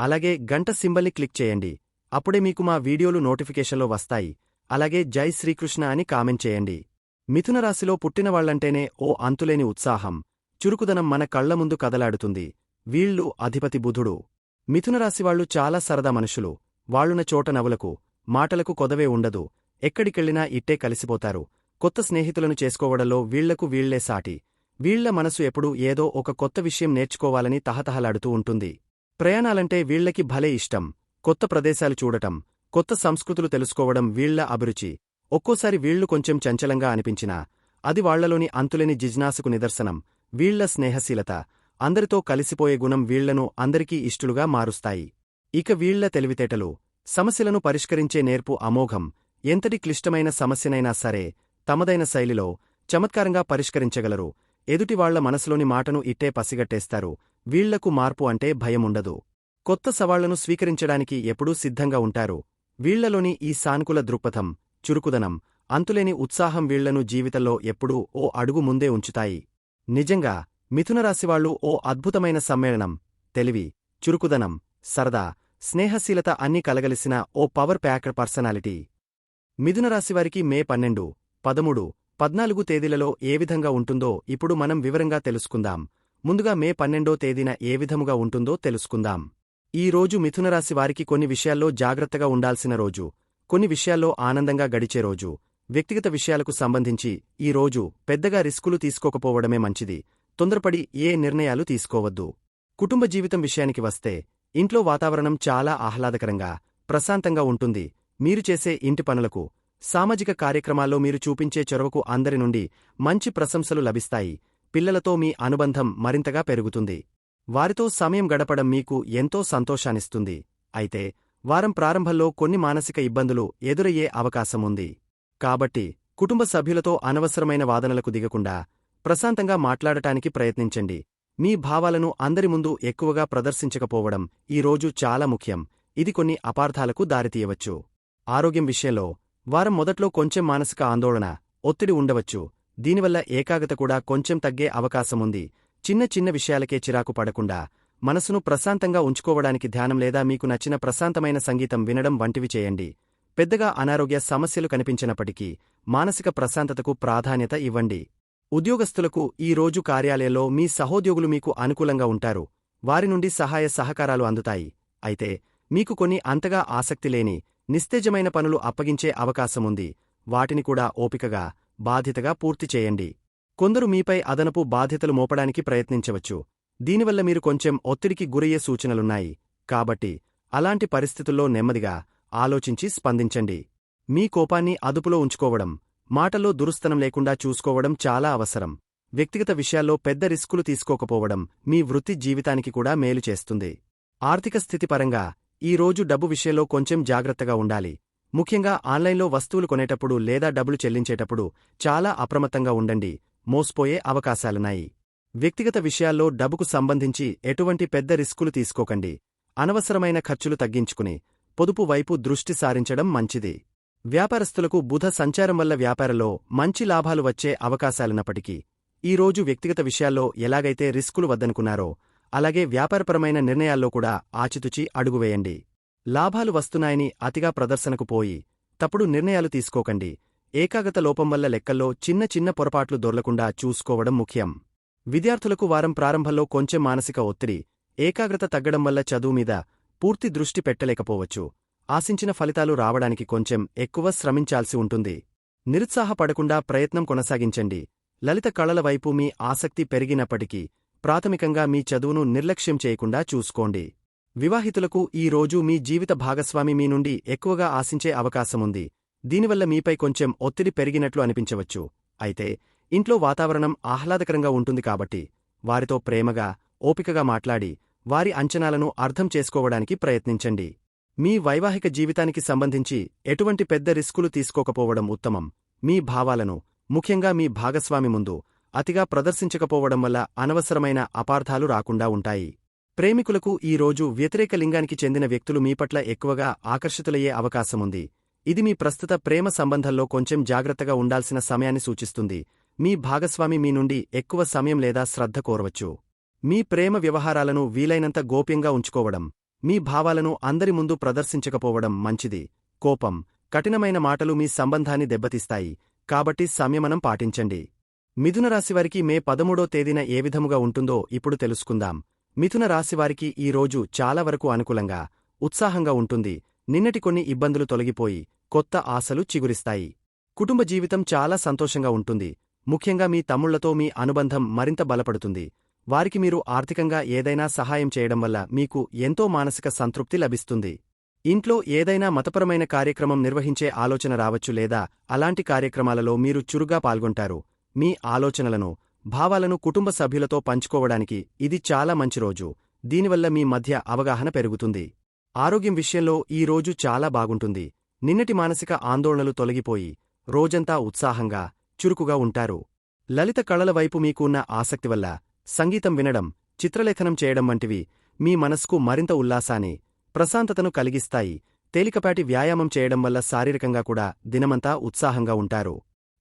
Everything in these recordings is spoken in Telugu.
అలాగే గంట సింబల్ని క్లిక్ చేయండి. అప్పుడే మీకు మా వీడియోలు నోటిఫికేషన్లో వస్తాయి. అలాగే జై శ్రీకృష్ణ అని కామెంట్ చేయండి. మిథున రాశిలో పుట్టినవాళ్ళంటేనే ఓ అంతులేని ఉత్సాహం. చురుకుదనం మన కళ్ళ ముందు కదలాడుతుంది. వీళ్ళు అధిపతి బుధుడు. మిథునరాశివాళ్ళు చాలా సరదా మనుషులు. వాళ్ళున చోట నవ్వులకు మాటలకు కొదవే ఉండదు. ఎక్కడికెళ్ళినా ఇట్టే కలిసిపోతారు. కొత్త స్నేహితులను చేసుకోవడంలో వీళ్ళకు వీళ్ళే సాటి. వీళ్ళ మనసు ఎప్పుడూ ఏదో ఒక కొత్త విషయం నేర్చుకోవాలని తహతహలాడుతూ ఉంటుంది. ప్రయాణాలంటే వీళ్ళకి భలే ఇష్టం. కొత్త ప్రదేశాలు చూడటం కొత్త సంస్కృతులు తెలుసుకోవడం వీళ్ళ అభిరుచి. ఒక్కోసారి వీళ్ళు కొంచెం చంచలంగా అనిపించినా అది వాళ్ళలోని అంతులేని జిజ్నాసుకు నిదర్శనం వీళ్ళ స్నేహశీలత. అందరితో కలిసిపోయే గుణం వీళ్ళను అందరికీ ఇష్టలుగా మారుస్తాయి. ఇక వీళ్ళ తెలివితేటలు సమస్యలను పరిష్కరించే నేర్పు అమోఘం. ఎంతటి క్లిష్టమైన సమస్యనైనా సరే తమదైన శైలిలో చమత్కారంగా పరిష్కరించగలరు. ఎదుటివాళ్ళ మనసులోని మాటను ఇట్టే పసిగట్టేస్తారు. వీళ్ళకు మార్పు అంటే భయముండదు. కొత్త సవాళ్ళను స్వీకరించడానికి ఎప్పుడూ సిద్ధంగా ఉంటారు. వీళ్ళలోని ఈ సానుకూల దృక్పథం చురుకుదనం అంతులేని ఉత్సాహం వీళ్ళను జీవితంలో ఎప్పుడూ ఓ అడుగు ముందే ఉంచుతాయి. నిజంగా మిథునరాశివాళ్ళు ఓ అద్భుతమైన సమ్మేళనం తెలివి చురుకుదనం సరదా స్నేహశీలత అన్నీ కలగలిసిన ఓ పవర్ ప్యాకర్ పర్సనాలిటీ. మిథునరాశివారికి మే పన్నెండు పదమూడు పద్నాలుగు తేదీలలో ఏ విధంగా ఉంటుందో ఇప్పుడు మనం వివరంగా తెలుసుకుందాం. ముందుగా మే పన్నెండో తేదీన ఏ విధముగా ఉంటుందో తెలుసుకుందాం. ఈ రోజు మిథునరాశి వారికి కొన్ని విషయాల్లో జాగ్రత్తగా ఉండాల్సిన రోజు. కొన్ని విషయాల్లో ఆనందంగా గడిచే రోజు. వ్యక్తిగత విషయాలకు సంబంధించి ఈ రోజు పెద్దగా రిస్కులు తీసుకోకపోవడమే మంచిది. తొందరపడి ఏ నిర్ణయాలు తీసుకోవద్దు. కుటుంబ జీవితం విషయానికి వస్తే ఇంట్లో వాతావరణం చాలా ఆహ్లాదకరంగా ప్రశాంతంగా ఉంటుంది. మీరు చేసే ఇంటి పనులకు సామాజిక కార్యక్రమాల్లో మీరు చూపించే చొరవకు అందరి నుండి మంచి ప్రశంసలు లభిస్తాయి. పిల్లలతో మీ అనుబంధం మరింతగా పెరుగుతుంది. వారితో సమయం గడపడం మీకు ఎంతో సంతోషాన్నిస్తుంది. అయితే వారం ప్రారంభంలో కొన్ని మానసిక ఇబ్బందులు ఎదురయ్యే అవకాశముంది కాబట్టి కుటుంబ సభ్యులతో అనవసరమైన వాదనలకు దిగకుండా ప్రశాంతంగా మాట్లాడటానికి ప్రయత్నించండి. మీ భావాలను అందరి ముందు ఎక్కువగా ప్రదర్శించకపోవడం ఈ రోజు చాలా ముఖ్యం. ఇది కొన్ని అపార్థాలకు దారితీయవచ్చు. ఆరోగ్యం విషయంలో వారం మొదట్లో కొంచెం మానసిక ఆందోళన ఒత్తిడి ఉండవచ్చు. దీనివల్ల ఏకాగ్రత కూడా కొంచెం తగ్గే అవకాశముంది. చిన్న చిన్న విషయాలకే చిరాకు పడకుండా మనసును ప్రశాంతంగా ఉంచుకోవడానికి ధ్యానం లేదా మీకు నచ్చిన ప్రశాంతమైన సంగీతం వినడం వంటివి చేయండి. పెద్దగా అనారోగ్య సమస్యలు కనిపించినప్పటికీ మానసిక ప్రశాంతతకు ప్రాధాన్యత ఇవ్వండి. ఉద్యోగస్తులకు ఈ రోజు కార్యాలయంలో మీ సహోద్యోగులు మీకు అనుకూలంగా ఉంటారు. వారి నుండి సహాయ సహకారాలు అందుతాయి. అయితే మీకు కొన్ని అంతగా ఆసక్తి లేని నిస్తేజమైన పనులు అప్పగించే అవకాశముంది. వాటిని కూడా ఓపికగా బాధ్యతగా పూర్తి చేయండి. కొందరు మీపై అదనపు బాధ్యతలు మోపడానికి ప్రయత్నించవచ్చు. దీనివల్ల మీరు కొంచెం ఒత్తిడికి గురయ్యే సూచనలున్నాయి. కాబట్టి అలాంటి పరిస్థితుల్లో నెమ్మదిగా ఆలోచించి స్పందించండి. మీ కోపాన్ని అదుపులో ఉంచుకోవడం మాటల్లో దురుస్తనం లేకుండా చూసుకోవడం చాలా అవసరం. వ్యక్తిగత విషయాల్లో పెద్ద రిస్కులు తీసుకోకపోవడం మీ వృత్తి జీవితానికి కూడా మేలు చేస్తుంది. ఆర్థిక స్థితిపరంగా ఈ రోజు డబ్బు విషయంలో కొంచెం జాగ్రత్తగా ఉండాలి. ముఖ్యంగా ఆన్లైన్లో వస్తువులు కొనేటప్పుడు లేదా డబ్బులు చెల్లించేటప్పుడు చాలా అప్రమత్తంగా ఉండండి. మోసపోయే అవకాశాలున్నాయి. వ్యక్తిగత విషయాల్లో డబ్బుకు సంబంధించి ఎటువంటి పెద్ద రిస్కులు తీసుకోకండి. అనవసరమైన ఖర్చులు తగ్గించుకుని పొదుపు వైపు దృష్టి సారించడం మంచిది. వ్యాపారస్తులకు బుధ సంచారం వల్ల వ్యాపారంలో మంచి లాభాలు వచ్చే అవకాశాలున్నప్పటికీ ఈ రోజు వ్యక్తిగత విషయాల్లో ఎలాగైతే రిస్కులు వద్దనుకున్నారో అలాగే వ్యాపారపరమైన నిర్ణయాల్లో కూడా ఆచితుచి అడుగువేయండి లాభాలు వస్తున్నాయని అతిగా ప్రదర్శనకు పోయి తప్పుడు నిర్ణయాలు తీసుకోకండి. ఏకాగ్రత లోపం వల్ల లెక్కల్లో చిన్న చిన్న పొరపాట్లు దొర్లకుండా చూసుకోవడం ముఖ్యం. విద్యార్థులకు వారం ప్రారంభంలో కొంచెం మానసిక ఒత్తిడి ఏకాగ్రత తగ్గడం వల్ల చదువు మీద పూర్తి దృష్టి పెట్టలేకపోవచ్చు. ఆశించిన ఫలితాలు రావడానికి కొంచెం ఎక్కువ శ్రమించాల్సి ఉంటుంది. నిరుత్సాహపడకుండా ప్రయత్నం కొనసాగించండి. లలిత కళల వైపు మీ ఆసక్తి పెరిగినప్పటికీ ప్రాథమికంగా మీ చదువును నిర్లక్ష్యం చేయకుండా చూసుకోండి. వివాహితులకు ఈ రోజు మీ జీవిత భాగస్వామి మీ నుండి ఎక్కువగా ఆశించే అవకాశముంది. దీనివల్ల మీపై కొంచెం ఒత్తిడి పెరిగినట్లు అనిపించవచ్చు. అయితే ఇంట్లో వాతావరణం ఆహ్లాదకరంగా ఉంటుంది కాబట్టి వారితో ప్రేమగా ఓపికగా మాట్లాడి వారి అంచనాలను అర్థం చేసుకోవడానికి ప్రయత్నించండి. మీ వైవాహిక జీవితానికి సంబంధించి ఎటువంటి పెద్ద రిస్కులు తీసుకోకపోవడం ఉత్తమం. మీ భావాలను ముఖ్యంగా మీ భాగస్వామి ముందు అతిగా ప్రదర్శించకపోవడం వల్ల అనవసరమైన అపార్థాలు రాకుండా ఉంటాయి. ప్రేమికులకు ఈ రోజు వ్యతిరేక లింగానికి చెందిన వ్యక్తులు మీపట్ల ఎక్కువగా ఆకర్షితులయ్యే అవకాశముంది. ఇది మీ ప్రస్తుత ప్రేమ సంబంధంలో కొంచెం జాగ్రత్తగా ఉండాల్సిన సమయాన్ని సూచిస్తుంది. మీ భాగస్వామి మీ నుండి ఎక్కువ సమయం లేదా శ్రద్ధ కోరవచ్చు. మీ ప్రేమ వ్యవహారాలను వీలైనంత గోప్యంగా ఉంచుకోవడం మీ భావాలను అందరి ముందు ప్రదర్శించకపోవడం మంచిది. కోపం కఠినమైన మాటలు మీ సంబంధాన్ని దెబ్బతీస్తాయి. కాబట్టి సంయమనం పాటించండి. మిథున రాశివారికి మే పదమూడో తేదీన ఏ విధముగా ఉంటుందో ఇప్పుడు తెలుసుకుందాం. మిథున రాశివారికి ఈ రోజు చాలా వరకు అనుకూలంగా ఉత్సాహంగా ఉంటుంది. నిన్నటి కొన్ని ఇబ్బందులు తొలగిపోయి కొత్త ఆశలు చిగురిస్తాయి. కుటుంబ జీవితం చాలా సంతోషంగా ఉంటుంది. ముఖ్యంగా మీ తమ్ముళ్ళతో మీ అనుబంధం మరింత బలపడుతుంది. వారికి మీరు ఆర్థికంగా ఏదైనా సహాయం చేయడం వల్ల మీకు ఎంతో మానసిక సంతృప్తి లభిస్తుంది. ఇంట్లో ఏదైనా మతపరమైన కార్యక్రమం నిర్వహించే ఆలోచన రావచ్చు లేదా అలాంటి కార్యక్రమాలలో మీరు చురుగా పాల్గొంటారు. మీ ఆలోచనలను భావాలను కుటుంబ సభ్యులతో పంచుకోవడానికి ఇది చాలా మంచి రోజు. దీనివల్ల మీ మధ్య అవగాహన పెరుగుతుంది. ఆరోగ్యం విషయంలో ఈ రోజు చాలా బాగుంటుంది. నిన్నటి మానసిక ఆందోళనలు తొలగిపోయి రోజంతా ఉత్సాహంగా చురుకుగా ఉంటారు. లలిత కళల వైపు మీకు ఉన్న ఆసక్తి వల్ల సంగీతం వినడం చిత్రలేఖనం చేయడం వంటివి మీ మనస్కు మరింత ఉల్లాసాన్ని ప్రశాంతతను కలిగిస్తాయి. తేలికపాటి వ్యాయామం చేయడం వల్ల శారీరకంగా కూడా దినమంతా ఉత్సాహంగా ఉంటారు.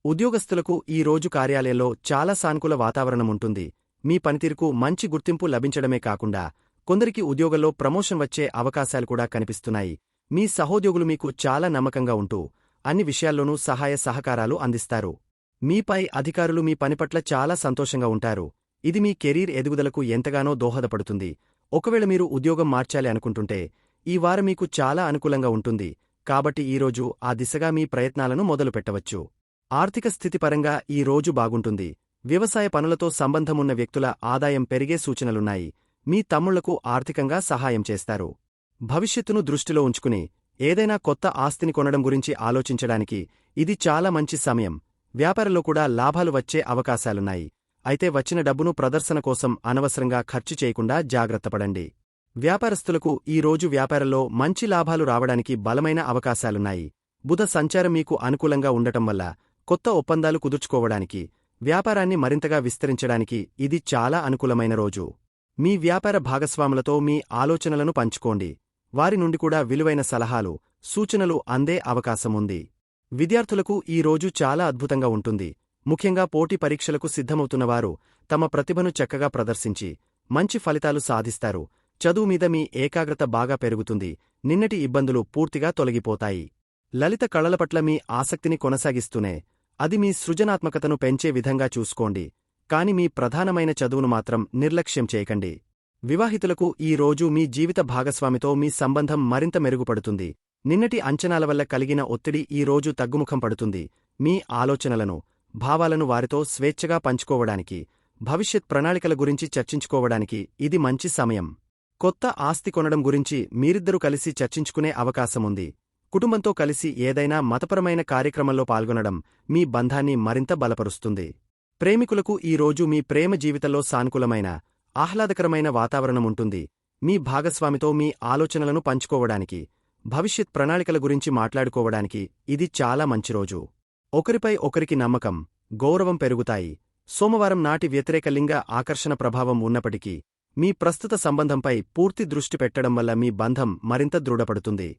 ఉద్యోగస్తులకు ఈ రోజు కార్యాలయంలో చాలా సానుకూల వాతావరణముంటుంది మీ పనితీరుకు మంచి గుర్తింపు లభించడమే కాకుండా కొందరికి ఉద్యోగంలో ప్రమోషన్ వచ్చే అవకాశాలు కూడా కనిపిస్తున్నాయి. మీ సహోద్యోగులు మీకు చాలా నమ్మకంగా ఉంటూ అన్ని విషయాల్లోనూ సహాయ సహకారాలు అందిస్తారు. మీపై అధికారులు మీ పనిపట్ల చాలా సంతోషంగా ఉంటారు. ఇది మీ కెరీర్ ఎదుగుదలకు ఎంతగానో దోహదపడుతుంది. ఒకవేళ మీరు ఉద్యోగం మార్చాలి అనుకుంటుంటే ఈ వారం మీకు చాలా అనుకూలంగా ఉంటుంది. కాబట్టి ఈరోజు ఆ దిశగా మీ ప్రయత్నాలను మొదలుపెట్టవచ్చు. ఆర్థిక స్థితిపరంగా ఈ రోజు బాగుంటుంది. వ్యవసాయ పనులతో సంబంధమున్న వ్యక్తుల ఆదాయం పెరిగే సూచనలున్నాయి. మీ తమ్ముళ్ళకు ఆర్థికంగా సహాయం చేస్తారు. భవిష్యత్తును దృష్టిలో ఉంచుకుని ఏదైనా కొత్త ఆస్తిని కొనడం గురించి ఆలోచించడానికి ఇది చాలా మంచి సమయం. వ్యాపారంలో కూడా లాభాలు వచ్చే అవకాశాలున్నాయి. అయితే వచ్చిన డబ్బును ప్రదర్శన కోసం అనవసరంగా ఖర్చు చేయకుండా జాగ్రత్తపడండి వ్యాపారస్తులకు ఈ రోజు వ్యాపారంలో మంచి లాభాలు రావడానికి బలమైన అవకాశాలున్నాయి. బుధ సంచారం మీకు అనుకూలంగా ఉండటం వల్ల కొత్త ఒప్పందాలు కుదుర్చుకోవడానికి వ్యాపారాన్ని మరింతగా విస్తరించడానికి ఇది చాలా అనుకూలమైన రోజు. మీ వ్యాపార భాగస్వాములతో మీ ఆలోచనలను పంచుకోండి. వారి నుండి కూడా విలువైన సలహాలు సూచనలు అందే అవకాశముంది విద్యార్థులకు ఈ రోజు చాలా అద్భుతంగా ఉంటుంది. ముఖ్యంగా పోటీ పరీక్షలకు సిద్ధమవుతున్నవారు తమ ప్రతిభను చక్కగా ప్రదర్శించి మంచి ఫలితాలు సాధిస్తారు. చదువు మీద మీ ఏకాగ్రత బాగా పెరుగుతుంది. నిన్నటి ఇబ్బందులు పూర్తిగా తొలగిపోతాయి. లలిత కళల పట్ల మీ ఆసక్తిని కొనసాగిస్తూనే అది మీ సృజనాత్మకతను పెంచే విధంగా చూసుకోండి కాని మీ ప్రధానమైన చదువును మాత్రం నిర్లక్ష్యం చేయకండి. వివాహితులకు ఈ రోజు మీ జీవిత భాగస్వామితో మీ సంబంధం మరింత మెరుగుపడుతుంది. నిన్నటి అంచనాల వల్ల కలిగిన ఒత్తిడి ఈ రోజు తగ్గుముఖం పడుతుంది. మీ ఆలోచనలను భావాలను వారితో స్వేచ్ఛగా పంచుకోవడానికి భవిష్యత్ ప్రణాళికల గురించి చర్చించుకోవడానికి ఇది మంచి సమయం. కొత్త ఆస్తి కొనడం గురించి మీరిద్దరూ కలిసి చర్చించుకునే అవకాశముంది. కుటుంబంతో కలిసి ఏదైనా మతపరమైన కార్యక్రమంలో పాల్గొనడం మీ బంధాన్ని మరింత బలపరుస్తుంది. ప్రేమికులకు ఈ రోజు మీ ప్రేమ జీవితంలో సానుకూలమైన ఆహ్లాదకరమైన వాతావరణం ఉంటుంది. మీ భాగస్వామితో మీ ఆలోచనలను పంచుకోవడానికి భవిష్యత్ ప్రణాళికల గురించి మాట్లాడుకోవడానికి ఇది చాలా మంచి రోజు. ఒకరిపై ఒకరికి నమ్మకం గౌరవం పెరుగుతాయి. సోమవారం నాటి వ్యతిరేక లింగ ఆకర్షణ ప్రభావం ఉన్నప్పటికీ మీ ప్రస్తుత సంబంధంపై పూర్తి దృష్టి పెట్టడం వల్ల మీ బంధం మరింత దృఢపడుతుంది.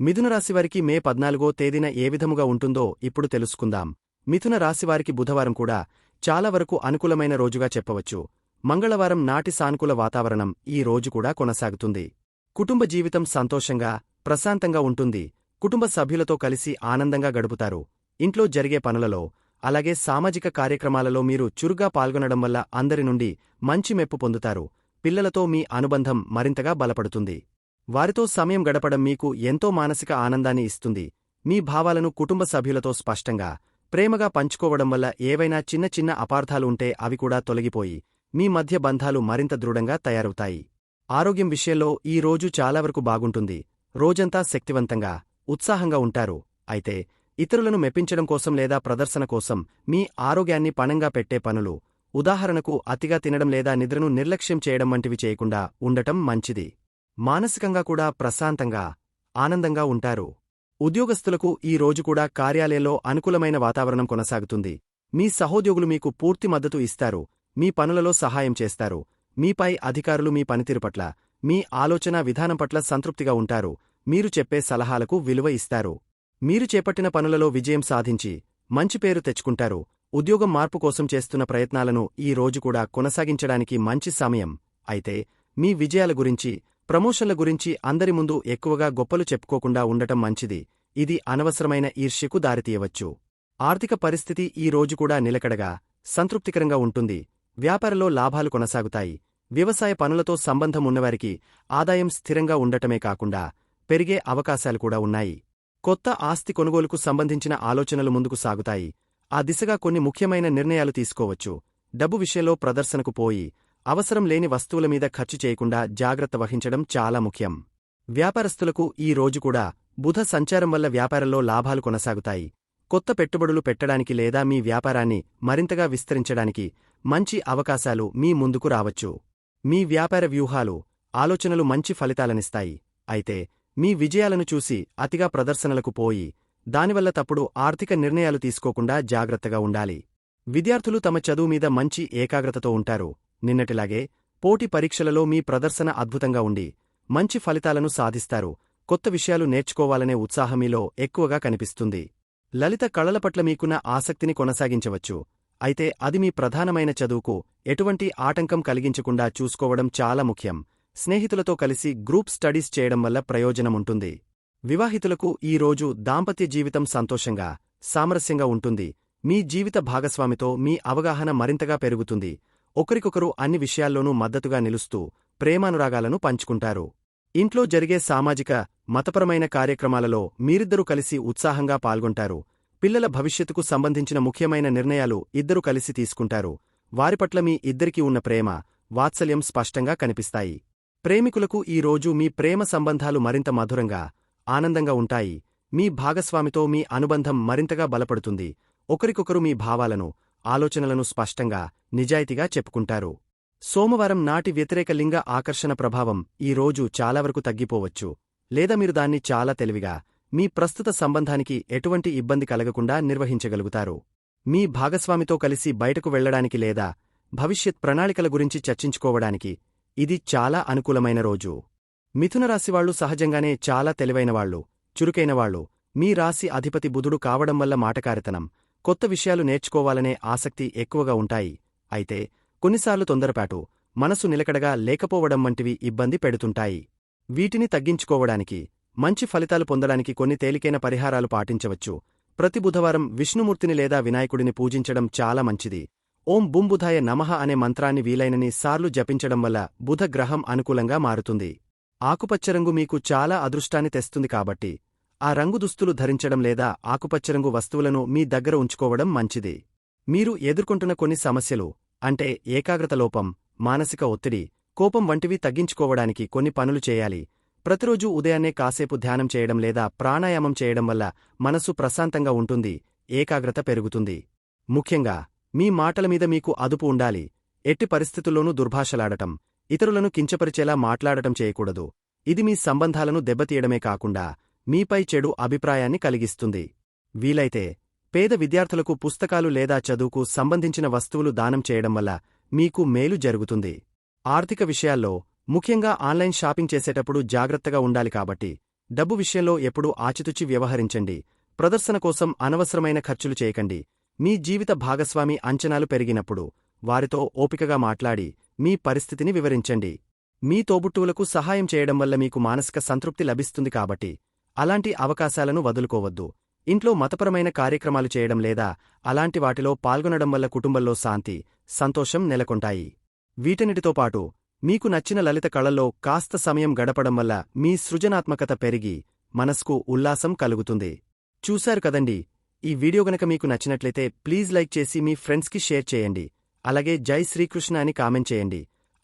మిథునరాశివారికి మే పద్నాలుగో తేదీన ఏ విధముగా ఉంటుందో ఇప్పుడు తెలుసుకుందాం. మిథున రాశివారికి బుధవారం కూడా చాలా వరకు అనుకూలమైన రోజుగా చెప్పవచ్చు. మంగళవారం నాటి సానుకూల వాతావరణం ఈ రోజు కూడా కొనసాగుతుంది. కుటుంబ జీవితం సంతోషంగా ప్రశాంతంగా ఉంటుంది. కుటుంబ సభ్యులతో కలిసి ఆనందంగా గడుపుతారు. ఇంట్లో జరిగే పనులలో అలాగే సామాజిక కార్యక్రమాలలో మీరు చురుగ్గా పాల్గొనడం వల్ల అందరి నుండి మంచి మెప్పు పొందుతారు. పిల్లలతో మీ అనుబంధం మరింతగా బలపడుతుంది. వారితో సమయం గడపడం మీకు ఎంతో మానసిక ఆనందాన్ని ఇస్తుంది. మీ భావాలను కుటుంబ సభ్యులతో స్పష్టంగా ప్రేమగా పంచుకోవడం వల్ల ఏవైనా చిన్న చిన్న అపార్థాలు ఉంటే అవి కూడా తొలగిపోయి మీ మధ్య బంధాలు మరింత దృఢంగా తయారవుతాయి. ఆరోగ్యం విషయంలో ఈ రోజు చాలా వరకు బాగుంటుంది. రోజంతా శక్తివంతంగా ఉత్సాహంగా ఉంటారు. అయితే ఇతరులను మెప్పించడం కోసం లేదా ప్రదర్శన కోసం మీ ఆరోగ్యాన్ని పణంగా పెట్టే పనులు ఉదాహరణకు అతిగా తినడం లేదా నిద్రను నిర్లక్ష్యం చేయడం వంటివి చేయకుండా ఉండటం మంచిది. మానసికంగా కూడా ప్రశాంతంగా ఆనందంగా ఉంటారు. ఉద్యోగస్తులకు ఈ రోజు కూడా కార్యాలయంలో అనుకూలమైన వాతావరణం కొనసాగుతుంది. మీ సహోద్యోగులు మీకు పూర్తి మద్దతు ఇస్తారు. మీ పనులలో సహాయం చేస్తారు. మీపై అధికారులు మీ పనితీరు పట్ల మీ ఆలోచన విధానం పట్ల సంతృప్తిగా ఉంటారు. మీరు చెప్పే సలహాలకు విలువ ఇస్తారు. మీరు చేపట్టిన పనులలో విజయం సాధించి మంచి పేరు తెచ్చుకుంటారు. ఉద్యోగం మార్పు కోసం చేస్తున్న ప్రయత్నాలను ఈ రోజు కూడా కొనసాగించడానికి మంచి సమయం. అయితే మీ విజయాల గురించి ప్రమోషన్ల గురించి అందరి ముందు ఎక్కువగా గొప్పలు చెప్పుకోకుండా ఉండటం మంచిది. ఇది అనవసరమైన ఈర్ష్యకు దారితీయవచ్చు. ఆర్థిక పరిస్థితి ఈ రోజు కూడా నిలకడగా సంతృప్తికరంగా ఉంటుంది. వ్యాపారంలో లాభాలు కొనసాగుతాయి. వ్యవసాయ పనులతో సంబంధం ఉన్నవారికి ఆదాయం స్థిరంగా ఉండటమే కాకుండా పెరిగే అవకాశాలు కూడా ఉన్నాయి. కొత్త ఆస్తి కొనుగోలుకు సంబంధించిన ఆలోచనలు ముందుకు సాగుతాయి. ఆ దిశగా కొన్ని ముఖ్యమైన నిర్ణయాలు తీసుకోవచ్చు. డబ్బు విషయంలో ప్రదర్శనకు పోయి అవసరం లేని వస్తువుల మీద ఖర్చు చేయకుండా జాగ్రత్త వహించడం చాలా ముఖ్యం. వ్యాపారస్తులకు ఈ రోజు కూడా బుధ సంచారం వల్ల వ్యాపారంలో లాభాలు కొనసాగుతాయి. కొత్త పెట్టుబడులు పెట్టడానికి లేదా మీ వ్యాపారాన్ని మరింతగా విస్తరించడానికి మంచి అవకాశాలు మీ ముందుకు రావచ్చు. మీ వ్యాపార వ్యూహాలు ఆలోచనలు మంచి ఫలితాలనిస్తాయి. అయితే మీ విజయాలను చూసి అతిగా ప్రదర్శనలకు పోయి దానివల్ల తప్పుడు ఆర్థిక నిర్ణయాలు తీసుకోకుండా జాగ్రత్తగా ఉండాలి. విద్యార్థులు తమ చదువు మీద మంచి ఏకాగ్రతతో ఉంటారు. నిన్నటిలాగే పోటీ పరీక్షలలో మీ ప్రదర్శన అద్భుతంగా ఉండి మంచి ఫలితాలను సాధిస్తారు. కొత్త విషయాలు నేర్చుకోవాలనే ఉత్సాహమీలో ఎక్కువగా కనిపిస్తుంది. లలిత కళల పట్ల మీకున్న ఆసక్తిని కొనసాగించవచ్చు. అయితే అది మీ ప్రధానమైన చదువుకు ఎటువంటి ఆటంకం కలిగించకుండా చూసుకోవడం చాలా ముఖ్యం. స్నేహితులతో కలిసి గ్రూప్ స్టడీస్ చేయడం వల్ల ప్రయోజనముంటుంది వివాహితులకు ఈ రోజు దాంపత్య జీవితం సంతోషంగా సామరస్యంగా ఉంటుంది. మీ జీవిత భాగస్వామితో మీ అవగాహన మరింతగా పెరుగుతుంది. ఒకరికొకరు అన్ని విషయాల్లోనూ మద్దతుగా నిలుస్తూ ప్రేమానురాగాలను పంచుకుంటారు. ఇంట్లో జరిగే సామాజిక మతపరమైన కార్యక్రమాలలో మీరిద్దరూ కలిసి ఉత్సాహంగా పాల్గొంటారు. పిల్లల భవిష్యత్తుకు సంబంధించిన ముఖ్యమైన నిర్ణయాలు ఇద్దరు కలిసి తీసుకుంటారు. వారిపట్ల మీ ఇద్దరికీ ఉన్న ప్రేమ వాత్సల్యం స్పష్టంగా కనిపిస్తాయి. ప్రేమికులకు ఈ రోజు మీ ప్రేమ సంబంధాలు మరింత మధురంగా ఆనందంగా ఉంటాయి. మీ భాగస్వామితో మీ అనుబంధం మరింతగా బలపడుతుంది. ఒకరికొకరు మీ భావాలను ఆలోచనలను స్పష్టంగా నిజాయితీగా చెప్పుకుంటారు. సోమవారం నాటి వ్యతిరేక లింగ ఆకర్షణ ప్రభావం ఈ రోజు చాలా వరకు తగ్గిపోవచ్చు. లేదా మీరు దాన్ని చాలా తెలివిగా మీ ప్రస్తుత సంబంధానికి ఎటువంటి ఇబ్బంది కలగకుండా నిర్వహించగలుగుతారు. మీ భాగస్వామితో కలిసి బయటకు వెళ్ళడానికి లేదా భవిష్యత్ ప్రణాళికల గురించి చర్చించుకోవడానికి ఇది చాలా అనుకూలమైన రోజు. మిథున రాశివాళ్ళు సహజంగానే చాలా తెలివైనవాళ్ళు చురుకైనవాళ్ళు మీ రాశి అధిపతి బుధుడు కావడం వల్ల మాటకారితనం కొత్త విషయాలు నేర్చుకోవాలనే ఆసక్తి ఎక్కువగా ఉంటాయి. అయితే కొన్నిసార్లు తొందరపాటు మనసు నిలకడగా లేకపోవడం వంటివి ఇబ్బంది పెడుతుంటాయి. వీటిని తగ్గించుకోవడానికి మంచి ఫలితాలు పొందడానికి కొన్ని తేలికైన పరిహారాలు పాటించవచ్చు. ప్రతి బుధవారం విష్ణుమూర్తిని లేదా వినాయకుడిని పూజించడం చాలా మంచిది. ఓం బుంబుధాయ నమః అనే మంత్రాన్ని వీలైనని సార్లు జపించడం వల్ల బుధ గ్రహం అనుకూలంగా మారుతుంది. ఆకుపచ్చరంగు మీకు చాలా అదృష్టాన్ని తెస్తుంది కాబట్టి ఆ రంగు దుస్తులు ధరించడం లేదా ఆకుపచ్చరంగు వస్తువులను మీ దగ్గర ఉంచుకోవడం మంచిది. మీరు ఎదుర్కొంటున్న కొన్ని సమస్యలు అంటే ఏకాగ్రత లోపం మానసిక ఒత్తిడి కోపం వంటివి తగ్గించుకోవడానికి కొన్ని పనులు చేయాలి. ప్రతిరోజూ ఉదయాన్నే కాసేపు ధ్యానం చేయడం లేదా ప్రాణాయామం చేయడం వల్ల మనసు ప్రశాంతంగా ఉంటుంది ఏకాగ్రత పెరుగుతుంది. ముఖ్యంగా మీ మాటల మీద మీకు అదుపు ఉండాలి ఎట్టి పరిస్థితుల్లోనూ దుర్భాషలాడటం ఇతరులను కించపరిచేలా మాట్లాడటం చేయకూడదు. ఇది మీ సంబంధాలను దెబ్బతీయడమే కాకుండా మీపై చెడు అభిప్రాయాన్ని కలిగిస్తుంది. వీలైతే పేద విద్యార్థులకు పుస్తకాలు లేదా చదువుకు సంబంధించిన వస్తువులు దానం చేయడం వల్ల మీకు మేలు జరుగుతుంది. ఆర్థిక విషయాల్లో ముఖ్యంగా ఆన్లైన్ షాపింగ్ చేసేటప్పుడు జాగ్రత్తగా ఉండాలి కాబట్టి డబ్బు విషయంలో ఎప్పుడూ ఆచితుచి వ్యవహరించండి. ప్రదర్శన కోసం అనవసరమైన ఖర్చులు చేయకండి. మీ జీవిత భాగస్వామి అంచనాలు పెరిగినప్పుడు వారితో ఓపికగా మాట్లాడి మీ పరిస్థితిని వివరించండి. మీ తోబుట్టువులకు సహాయం చేయడం వల్ల మీకు మానసిక సంతృప్తి లభిస్తుంది కాబట్టి అలాంటి అవకాశాలను వదులుకోవద్దు. ఇంట్లో మతపరమైన కార్యక్రమాలు చేయడం లేదా అలాంటి వాటిలో పాల్గొనడం వల్ల కుటుంబంలో శాంతి సంతోషం నెలకొంటాయి. వీటన్నిటితో పాటు మీకు నచ్చిన లలిత కళల్లో కాస్త సమయం గడపడం వల్ల మీ సృజనాత్మకత పెరిగి మనస్కు ఉల్లాసం కలుగుతుంది. చూశారు కదండి? ఈ వీడియో గనక మీకు నచ్చినట్లయితే ప్లీజ్ లైక్ చేసి మీ ఫ్రెండ్స్కి షేర్ చేయండి. అలాగే జై శ్రీకృష్ణ అని కామెంట్ చేయండి.